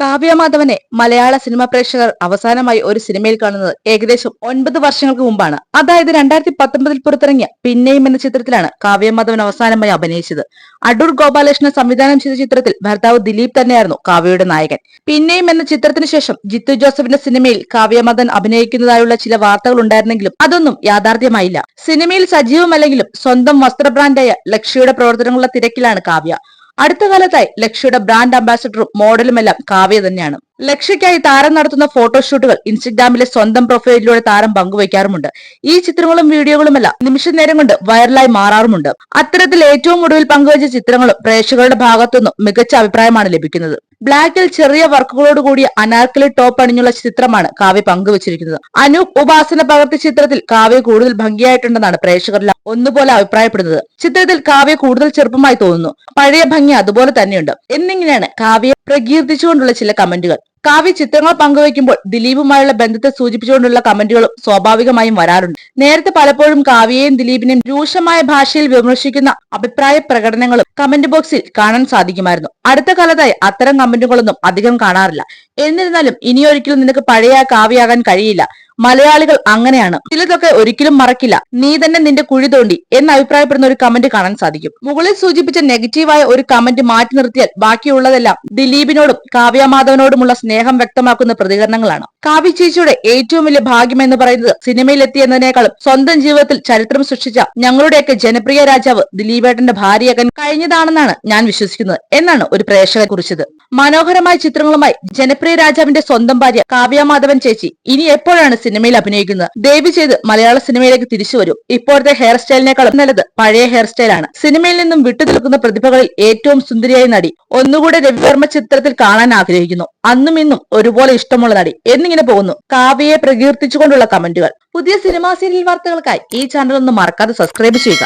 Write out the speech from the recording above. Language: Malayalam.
കാവ്യമാധവനെ മലയാള സിനിമാ പ്രേക്ഷകർ അവസാനമായി ഒരു സിനിമയിൽ കാണുന്നത് ഏകദേശം ഒൻപത് വർഷങ്ങൾക്ക് മുമ്പാണ്. അതായത് രണ്ടായിരത്തി പത്തൊമ്പതിൽ പുറത്തിറങ്ങിയ പിന്നെയും എന്ന ചിത്രത്തിലാണ് കാവ്യമാധവൻ അവസാനമായി അഭിനയിച്ചത്. അടൂർ ഗോപാലകൃഷ്ണൻ സംവിധാനം ചെയ്ത ചിത്രത്തിൽ ഭർത്താവ് ദിലീപ് തന്നെയായിരുന്നു കാവ്യയുടെ നായകൻ. പിന്നെയും എന്ന ചിത്രത്തിന് ശേഷം ജിത്തു ജോസഫിന്റെ സിനിമയിൽ കാവ്യമാധവൻ അഭിനയിക്കുന്നതായുള്ള ചില വാർത്തകൾ ഉണ്ടായിരുന്നെങ്കിലും അതൊന്നും യാഥാർത്ഥ്യമായില്ല. സിനിമയിൽ സജീവമല്ലെങ്കിലും സ്വന്തം വസ്ത്ര ബ്രാൻഡായ ലക്ഷ്യയുടെ പ്രവർത്തനങ്ങളുടെ തിരക്കിലാണ് കാവ്യ. അടുത്ത കാലത്തായി ലക്ഷ്യയുടെ ബ്രാൻഡ് അംബാസഡറും മോഡലുമെല്ലാം കാവ്യ തന്നെയാണ്. ലക്ഷ്യയ്ക്കായി താരം നടത്തുന്ന ഫോട്ടോഷൂട്ടുകൾ ഇൻസ്റ്റഗ്രാമിലെ സ്വന്തം പ്രൊഫൈലിലൂടെ താരം പങ്കുവയ്ക്കാറുമുണ്ട്. ഈ ചിത്രങ്ങളും വീഡിയോകളുമെല്ലാം നിമിഷ നേരം കൊണ്ട് വൈറലായി മാറാറുമുണ്ട്. അത്തരത്തിൽ ഏറ്റവും ഒടുവിൽ പങ്കുവച്ച ചിത്രങ്ങളും പ്രേക്ഷകരുടെ ഭാഗത്തുനിന്നും മികച്ച അഭിപ്രായമാണ് ലഭിക്കുന്നത്. ബ്ലാക്കിൽ ചെറിയ വർക്കുകളോട് കൂടിയ അനാർക്കലി ടോപ്പ് അണിഞ്ഞുള്ള ചിത്രമാണ് കാവ്യ പങ്കുവച്ചിരിക്കുന്നത്. അനൂപ് ഉപാസന പകർത്തിയ ചിത്രത്തിൽ കാവ്യ കൂടുതൽ ഭംഗിയായിട്ടുണ്ടെന്നാണ് പ്രേക്ഷകരിൽ ഒന്നുപോലെ അഭിപ്രായപ്പെടുന്നത്. ചിത്രത്തിൽ കാവ്യ കൂടുതൽ ചെറുപ്പമായി തോന്നുന്നു. പഴയ ഭംഗി അതുപോലെ തന്നെയുണ്ട്. എന്നിങ്ങനെയാണ് കാവ്യയെ പ്രകീർത്തിച്ചുകൊണ്ടുള്ള ചില കമന്റുകൾ. കാവ്യ ചിത്രങ്ങൾ പങ്കുവയ്ക്കുമ്പോൾ ദിലീപുമായുള്ള ബന്ധത്തെ സൂചിപ്പിച്ചുകൊണ്ടുള്ള കമന്റുകളും സ്വാഭാവികമായും വരാറുണ്ട്. നേരത്തെ പലപ്പോഴും കാവ്യയെയും ദിലീപിനെയും രൂക്ഷമായ ഭാഷയിൽ വിമർശിക്കുന്ന അഭിപ്രായ പ്രകടനങ്ങളും കമന്റ് ബോക്സിൽ കാണാൻ സാധിക്കുമായിരുന്നു. അടുത്ത കാലത്തായി അത്തരം കമന്റുകളൊന്നും അധികം കാണാറില്ല. എന്നിരുന്നാലും ഇനിയൊരിക്കലും നിനക്ക് പഴയ കാവ്യയാകാൻ കഴിയില്ല. മലയാളികൾ അങ്ങനെയാണ്. ചിലതൊക്കെ ഒരിക്കലും മറക്കില്ല. നീ തന്നെ നിന്റെ കുഴി തോണ്ടി എന്ന് അഭിപ്രായപ്പെടുന്ന ഒരു കമന്റ് കാണാൻ സാധിക്കും. മുകളിൽ സൂചിപ്പിച്ച നെഗറ്റീവായ ഒരു കമന്റ് മാറ്റി നിർത്തിയാൽ ബാക്കിയുള്ളതെല്ലാം ദിലീപിനോടും കാവ്യമാധവനോടുമുള്ള സ്നേഹം വ്യക്തമാക്കുന്ന പ്രതികരണങ്ങളാണ്. കാവ്യ ചേച്ചിയുടെ ഏറ്റവും വലിയ ഭാഗ്യം എന്ന് പറയുന്നത് സിനിമയിലെത്തിയെന്നതിനേക്കാളും സ്വന്തം ജീവിതത്തിൽ ചരിത്രം സൃഷ്ടിച്ച ഞങ്ങളുടെയൊക്കെ ജനപ്രിയ രാജാവ് ദിലീപേട്ടന്റെ ഭാര്യയാകാൻ കഴിഞ്ഞതാണെന്നാണ് ഞാൻ വിശ്വസിക്കുന്നത്. എന്നാണ് ഒരു പ്രേക്ഷകൻ കുറിച്ചത്. മനോഹരമായ ചിത്രങ്ങളുമായി ജനപ്രിയ രാജാവിന്റെ സ്വന്തം ഭാര്യ കാവ്യ മാധവൻ ചേച്ചി ഇനി എപ്പോഴാണ് സിനിമയിൽ അഭിനയിക്കുന്നത്? ദയവ് ചെയ്ത് മലയാള സിനിമയിലേക്ക് തിരിച്ചു വരും. ഇപ്പോഴത്തെ ഹെയർ സ്റ്റൈലിനേക്കാളും നല്ലത് പഴയ ഹെയർ സ്റ്റൈലാണ് സിനിമയിൽ നിന്നും വിട്ടുനിൽക്കുന്ന പ്രതിഭകളിൽ ഏറ്റവും സുന്ദരിയായ നടി ഒന്നുകൂടെ രവിവർമ്മ ചിത്രത്തിൽ കാണാൻ ആഗ്രഹിക്കുന്നു. അന്നും ഇന്നും ഒരുപോലെ ഇഷ്ടമുള്ള നടി എന്നിങ്ങനെ പോകുന്നു. കാവ്യയെ പ്രകീർത്തിച്ചുകൊണ്ടുള്ള കമന്റുകൾ. പുതിയ സിനിമാ സീരിയൽ വാർത്തകൾക്കായി ഈ ചാനൽ ഒന്ന് മറക്കാതെ സബ്സ്ക്രൈബ് ചെയ്യുക.